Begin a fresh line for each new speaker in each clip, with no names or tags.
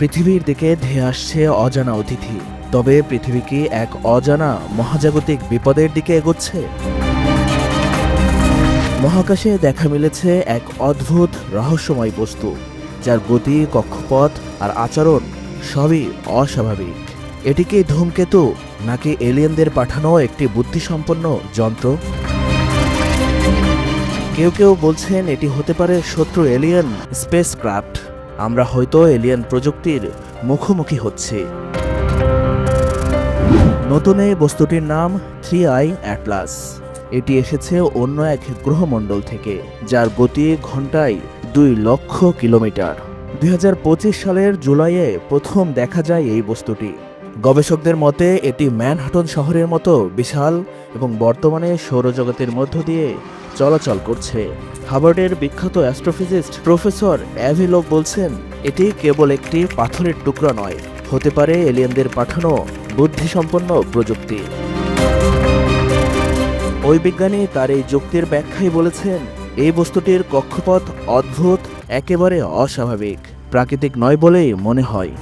পৃথিবীর দিকে ধেয়ে আসছে অজানা অতিথি। তবে পৃথিবী কি এক অজানা মহাজাগতিক বিপদের দিকে এগোচ্ছে? মহাকাশে দেখা মিলেছে এক অদ্ভুত রহস্যময় বস্তু, যার গতি, কক্ষপথ আর আচরণ সবই অস্বাভাবিক। এটি কি ধূমকেতু, নাকি এলিয়েনদের পাঠানো একটি বুদ্ধিসম্পন্ন যন্ত্র? কেউ কেউ বলছেন এটি হতে পারে শত্রু এলিয়েন স্পেস ক্রাফট আমরা হয়তো এলিয়ান প্রযুক্তির মুখোমুখি হচ্ছি। নতুন এই বস্তুটির নাম থ্রি আই অ্যাটলাস। এটি এসেছে অন্য এক গ্রহমণ্ডল থেকে, যার গতি ঘন্টায় দুই লক্ষ কিলোমিটার। দুই হাজার পঁচিশ সালের জুলাইয়ে প্রথম দেখা যায় এই বস্তুটি। গবেষকদের মতে, এটি ম্যানহাটন শহরের মতো বিশাল এবং বর্তমানে সৌরজগতের মধ্য দিয়ে চলাচল করছে। হার্ভার্ডের বিখ্যাত অ্যাস্ট্রোফিজিস্ট প্রফেসর অ্যাভিলোভ বলছেন, এটি কেবল একটি পাথরের টুকরা নয়, হতে পারে এলিয়েনদের পাঠানো বুদ্ধিসম্পন্ন প্রযুক্তি। ওই বিজ্ঞানী তার এই যুক্তির ব্যাখ্যায় বলেছেন, এই বস্তুটির কক্ষপথ অদ্ভুত, একেবারে অস্বাভাবিক, প্রাকৃতিক নয় বলেই মনে হয়।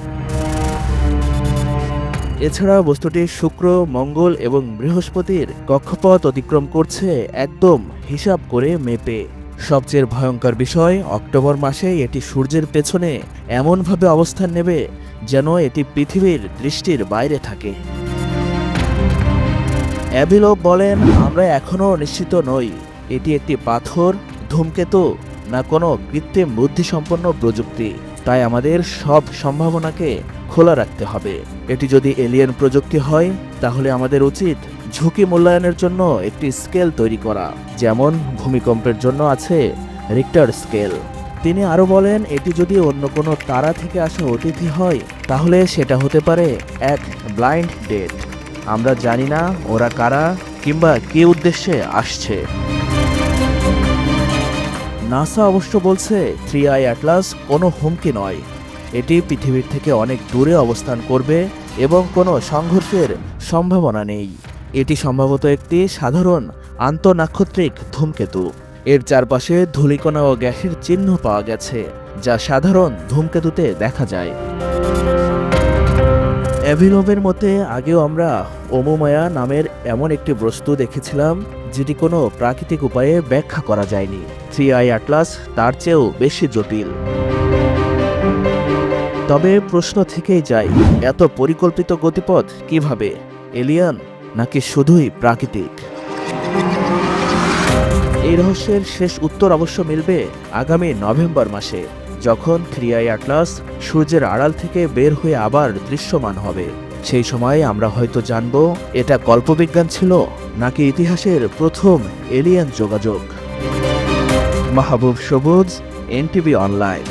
এছাড়া বস্তুটি শুক্র, মঙ্গল এবং বৃহস্পতির কক্ষপথ অতিক্রম করছে একদম হিসাব করে মেপে। সবচেয়ে ভয়ঙ্কর বিষয়, অক্টোবর মাসে এটি সূর্যের পেছনে এমনভাবে অবস্থান নেবে যেন এটি পৃথিবীর দৃষ্টির বাইরে থাকে। অ্যাভিলোভ বলেন, আমরা এখনও নিশ্চিত নই। এটি একটি পাথর, ধূমকেতু না কোনো কৃত্রিম বুদ্ধিসম্পন্ন প্রযুক্তি। তাই আমাদের সব সম্ভাবনাকে খোলা রাখতে হবে। এটি যদি এলিয়েন প্রযুক্তি হয়, তাহলে আমাদের উচিত ঝুঁকি মূল্যায়নের জন্য একটি স্কেল তৈরি করা, যেমন ভূমিকম্পের জন্য আছে রিক্টার স্কেল তিনি আরও বলেন, এটি যদি অন্য কোনো তারা থেকে আসা অতিথি হয়, তাহলে সেটা হতে পারে এক ব্লাইন্ড ডেট আমরা জানি না ওরা কারা কিংবা কি উদ্দেশ্যে আসছে। নাসা অবশ্য বলছে থ্রি আই অ্যাটলাস কোনো হুমকি নয়। এটি পৃথিবীর থেকে অনেক দূরে অবস্থান করবে এবং কোনো সংঘর্ষের সম্ভাবনা নেই। এটি সম্ভবত একটি সাধারণ আন্তঃনাক্ষত্রিক ধূমকেতু। এর চারপাশে ধূলিকণা ও গ্যাসের চিহ্ন পাওয়া গেছে, যা সাধারণ ধূমকেতুতে দেখা যায়। অ্যাভিনোভের মতে, আগেও আমরা ওমোমায়া নামের এমন একটি বস্তু দেখেছিলাম, যেটি কোনো প্রাকৃতিক উপায়ে ব্যাখ্যা করা যায়নি। থ্রি আই অ্যাটলাস তার চেয়েও বেশি জটিল। তবে প্রশ্ন থেকেই যায়, এত পরিকল্পিত গতিপথ কীভাবে? এলিয়ান নাকি শুধুই প্রাকৃতিক? এই রহস্যের শেষ উত্তর অবশ্য মিলবে আগামী নভেম্বর মাসে, যখন থ্রি আই অ্যাটলাস সূর্যের আড়াল থেকে বের হয়ে আবার দৃশ্যমান হবে। সেই সময় আমরা হয়তো জানব, এটা কল্পবিজ্ঞান ছিল নাকি ইতিহাসের প্রথম এলিয়ান যোগাযোগ? মাহবুব সবুজ, এনটিভি অনলাইন।